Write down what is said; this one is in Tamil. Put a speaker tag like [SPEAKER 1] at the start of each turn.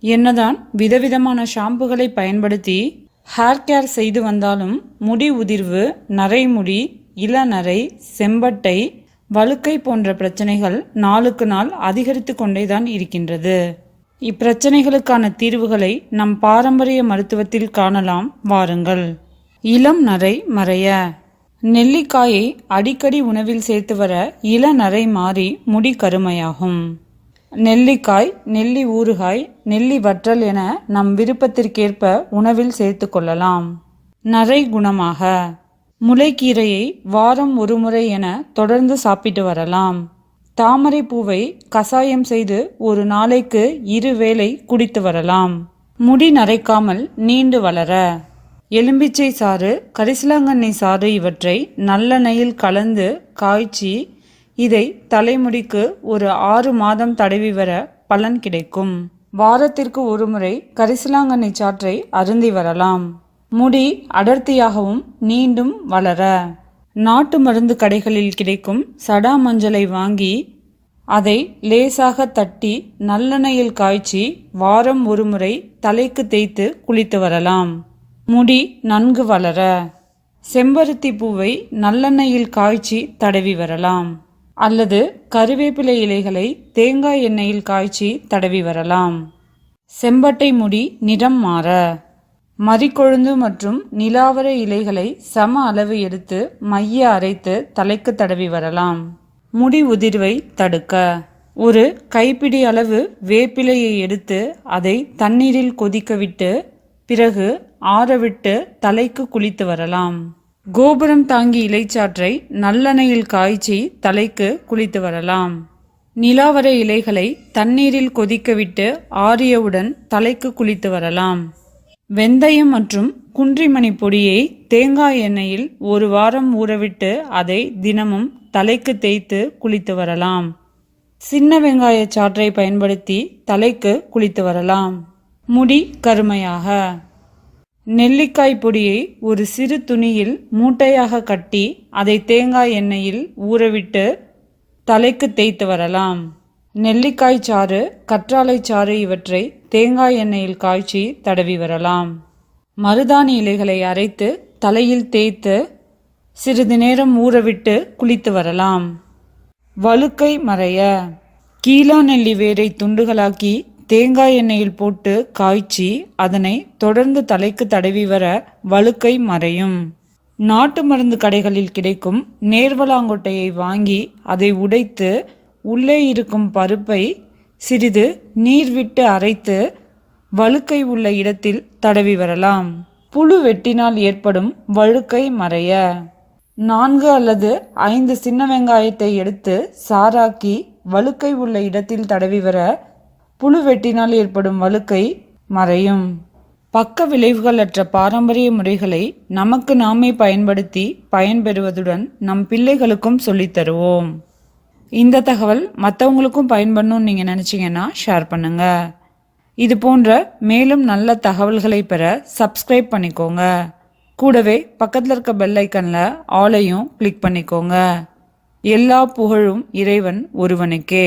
[SPEAKER 1] என்னதான் விதவிதமான ஷாம்புகளை பயன்படுத்தி ஹேர் கேர் செய்து வந்தாலும் முடி உதிர்வு நரைமுடி இளநரை செம்பட்டை வழுக்கை போன்ற பிரச்சனைகள் நாளுக்கு நாள் அதிகரித்து கொண்டேதான் இருக்கின்றது. இப்பிரச்சனைகளுக்கான தீர்வுகளை நம் பாரம்பரிய மருத்துவத்தில் காணலாம். வாருங்கள். இளம் நரை மறைய. நெல்லிக்காயை அடிக்கடி உணவில் சேர்த்து வர இளநரை மாறி முடி கருமையாகும். நெல்லிக்காய் நெல்லி ஊறுகாய் நெல்லி வற்றல் என நம் விருப்பத்திற்கேற்ப உணவில் சேர்த்து கொள்ளலாம். நரை குணமாக. முளைக்கீரையை வாரம் ஒரு முறை என தொடர்ந்து சாப்பிட்டு வரலாம். தாமரை பூவை கசாயம் செய்து ஒரு நாளைக்கு இரு வேளை குடித்து வரலாம். முடி நரைக்காமல் நீண்டு வளர. எலும்பிச்சை சாறு கரிசலாங்கண்ணி சாறு இவற்றை நல்லெண்ணெயில் கலந்து காய்ச்சி இதை தலைமுடிக்கு ஒரு ஆறு மாதம் தடவி வர பலன் கிடைக்கும். வாரத்திற்கு ஒரு முறை கரிசலாங்கண்ணி சாற்றை அருந்தி வரலாம். முடி அடர்த்தியாகவும் நீண்டும் வளர. நாட்டு மருந்து கடைகளில் கிடைக்கும் சடா மஞ்சளை வாங்கி அதை லேசாக தட்டி நல்லெண்ணெயில் காய்ச்சி வாரம் ஒரு முறை தலைக்கு தேய்த்து குளித்து வரலாம். முடி நன்கு வளர. செம்பருத்தி பூவை நல்லெண்ணெயில் காய்ச்சி தடவி வரலாம். அல்லது கருவேப்பிலை இலைகளை தேங்காய் எண்ணெயில் காய்ச்சி தடவி வரலாம். செம்பட்டை முடி நிறம் மாற. மறிக்கொழுந்து மற்றும் நிலாவர இலைகளை சம அளவு எடுத்து மைய அரைத்து தலைக்கு தடவி வரலாம். முடி உதிர்வை தடுக்க. ஒரு கைப்பிடி அளவு வேப்பிலையை எடுத்து அதை தண்ணீரில் கொதிக்க விட்டு பிறகு ஆறவிட்டு தலைக்கு குளித்து வரலாம். கோபுரம் தாங்கி இலைச்சாற்றை நல்லெண்ணெயில் காய்ச்சி தலைக்கு குளித்து வரலாம். நிலாவர இலைகளை தண்ணீரில் கொதிக்கவிட்டு ஆறியவுடன் தலைக்கு குளித்து வரலாம். வெந்தயம் மற்றும் குன்றிமணி பொடியை தேங்காய் எண்ணெயில் ஒரு வாரம் ஊறவிட்டு அதை தினமும் தலைக்கு தேய்த்து குளித்து வரலாம். சின்ன வெங்காய சாற்றை பயன்படுத்தி தலைக்கு குளித்து வரலாம். முடி கருமையாக. நெல்லிக்காய் பொடியை ஒரு சிறு துணியில் மூட்டையாக கட்டி அதை தேங்காய் எண்ணெயில் ஊறவிட்டு தலைக்கு தேய்த்து வரலாம். நெல்லிக்காய் சாறு கற்றாழை சாறு இவற்றை தேங்காய் எண்ணெயில் காய்ச்சி தடவி வரலாம். மருதாணி இலைகளை அரைத்து தலையில் தேய்த்து சிறிது நேரம் ஊறவிட்டு குளித்து வரலாம். வழுக்கை மறைய கீழா நெல்லி வேரை துண்டுகளாக்கி தேங்காய் எண்ணெயில் போட்டு காய்ச்சி அதனை தொடர்ந்து தலைக்கு தடவி வர வழுக்கை மறையும். நாட்டு மருந்து கடைகளில் கிடைக்கும் நேர்வலாங்கொட்டையை வாங்கி அதை உடைத்து உள்ளே இருக்கும் பருப்பை சிறிது நீர் விட்டு அரைத்து வழுக்கை உள்ள இடத்தில் தடவி வரலாம். புழு வெட்டினால் ஏற்படும் வழுக்கை மறைய. நான்கு அல்லது ஐந்து சின்ன வெங்காயத்தை எடுத்து சாராக்கி வழுக்கை உள்ள இடத்தில் தடவி வர புழு வெட்டினால் ஏற்படும் வழுக்கை மறையும். பக்க விளைவுகளற்ற பாரம்பரிய முறைகளை நமக்கு நாமே பயன்படுத்தி பயன்பெறுவதுடன் நம் பிள்ளைகளுக்கும் சொல்லித்தருவோம் இந்த தகவல் மற்றவங்களுக்கும் பயன்படணும்னு நீங்கள் நினச்சிங்கன்னா ஷேர் பண்ணுங்கள் இது போன்ற மேலும் நல்ல தகவல்களை பெற சப்ஸ்கிரைப் பண்ணிக்கோங்க. கூடவே பக்கத்தில் இருக்க பெல் ஐக்கனில் ஆலையும் கிளிக் பண்ணிக்கோங்க. எல்லா புகழும் இறைவன் ஒருவனுக்கே.